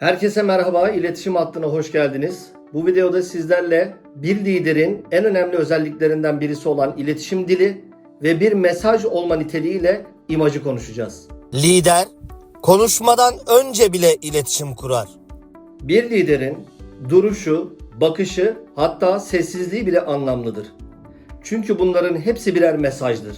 Herkese merhaba, iletişim hattına hoş geldiniz. Bu videoda sizlerle bir liderin en önemli özelliklerinden birisi olan iletişim dili ve bir mesaj olma niteliğiyle imajı konuşacağız. Lider konuşmadan önce bile iletişim kurar. Bir liderin duruşu, bakışı hatta sessizliği bile anlamlıdır. Çünkü bunların hepsi birer mesajdır.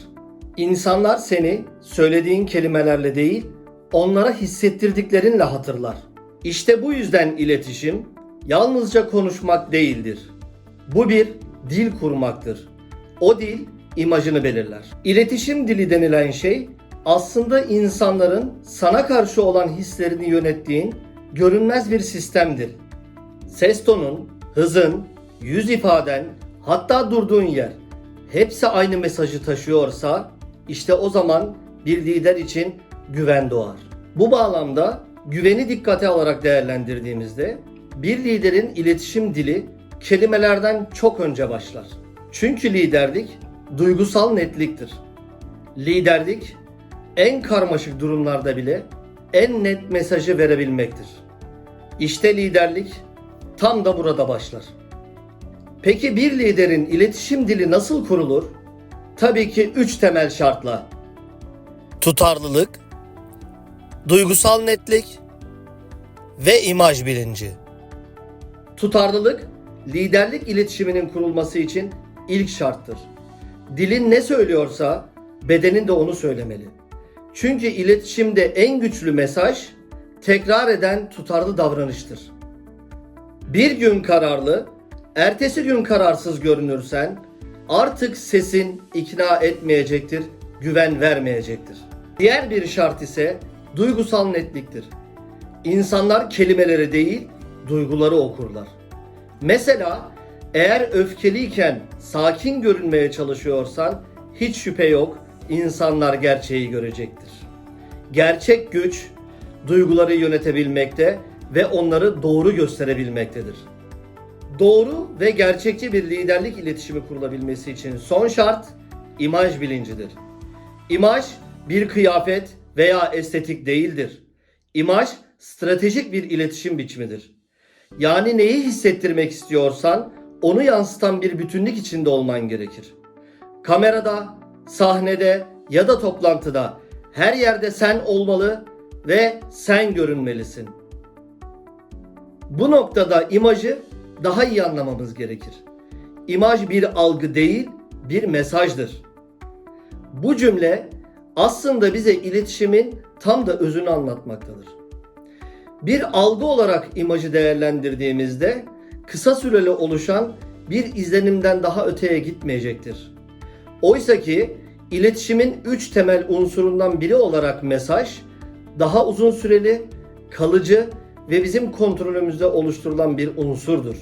İnsanlar seni söylediğin kelimelerle değil, onlara hissettirdiklerinle hatırlar. İşte bu yüzden iletişim yalnızca konuşmak değildir. Bu bir dil kurmaktır. O dil imajını belirler. İletişim dili denilen şey aslında insanların sana karşı olan hislerini yönettiğin görünmez bir sistemdir. Ses tonun, hızın, yüz ifaden, hatta durduğun yer hepsi aynı mesajı taşıyorsa işte o zaman bir lider için güven doğar. Bu bağlamda güveni dikkate alarak değerlendirdiğimizde bir liderin iletişim dili kelimelerden çok önce başlar. Çünkü liderlik duygusal netliktir. Liderlik en karmaşık durumlarda bile en net mesajı verebilmektir. İşte liderlik tam da burada başlar. Peki bir liderin iletişim dili nasıl kurulur? Tabii ki üç temel şartla. Tutarlılık, duygusal netlik ve imaj bilinci. Tutarlılık, liderlik iletişiminin kurulması için ilk şarttır. Dilin ne söylüyorsa bedenin de onu söylemeli. Çünkü iletişimde en güçlü mesaj tekrar eden tutarlı davranıştır. Bir gün kararlı, ertesi gün kararsız görünürsen artık sesin ikna etmeyecektir, güven vermeyecektir. Diğer bir şart ise duygusal netliktir. İnsanlar kelimeleri değil, duyguları okurlar. Mesela eğer öfkeliyken sakin görünmeye çalışıyorsan hiç şüphe yok insanlar gerçeği görecektir. Gerçek güç duyguları yönetebilmekte ve onları doğru gösterebilmektedir. Doğru ve gerçekçi bir liderlik iletişimi kurulabilmesi için son şart imaj bilincidir. İmaj bir kıyafet veya estetik değildir. İmaj stratejik bir iletişim biçimidir. Yani neyi hissettirmek istiyorsan onu yansıtan bir bütünlük içinde olman gerekir. Kamerada, sahnede ya da toplantıda her yerde sen olmalı ve sen görünmelisin. Bu noktada imajı daha iyi anlamamız gerekir. İmaj bir algı değil, bir mesajdır. Bu cümle aslında bize iletişimin tam da özünü anlatmaktadır. Bir algı olarak imajı değerlendirdiğimizde kısa süreli oluşan bir izlenimden daha öteye gitmeyecektir. Oysa ki iletişimin üç temel unsurundan biri olarak mesaj daha uzun süreli, kalıcı ve bizim kontrolümüzde oluşturulan bir unsurdur.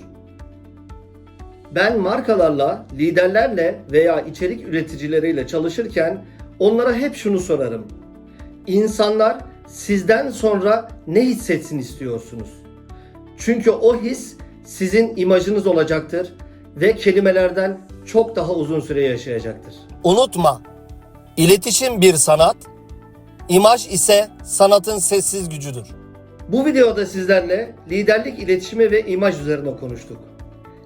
Ben markalarla, liderlerle veya içerik üreticileriyle çalışırken onlara hep şunu sorarım. İnsanlar sizden sonra ne hissetsin istiyorsunuz? Çünkü o his sizin imajınız olacaktır ve kelimelerden çok daha uzun süre yaşayacaktır. Unutma, iletişim bir sanat, imaj ise sanatın sessiz gücüdür. Bu videoda sizlerle liderlik iletişimi ve imaj üzerine konuştuk.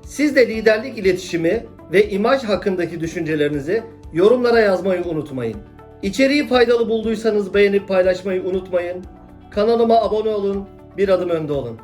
Siz de liderlik iletişimi ve imaj hakkındaki düşüncelerinizi yorumlara yazmayı unutmayın. İçeriği faydalı bulduysanız beğenip paylaşmayı unutmayın. Kanalıma abone olun, bir adım önde olun.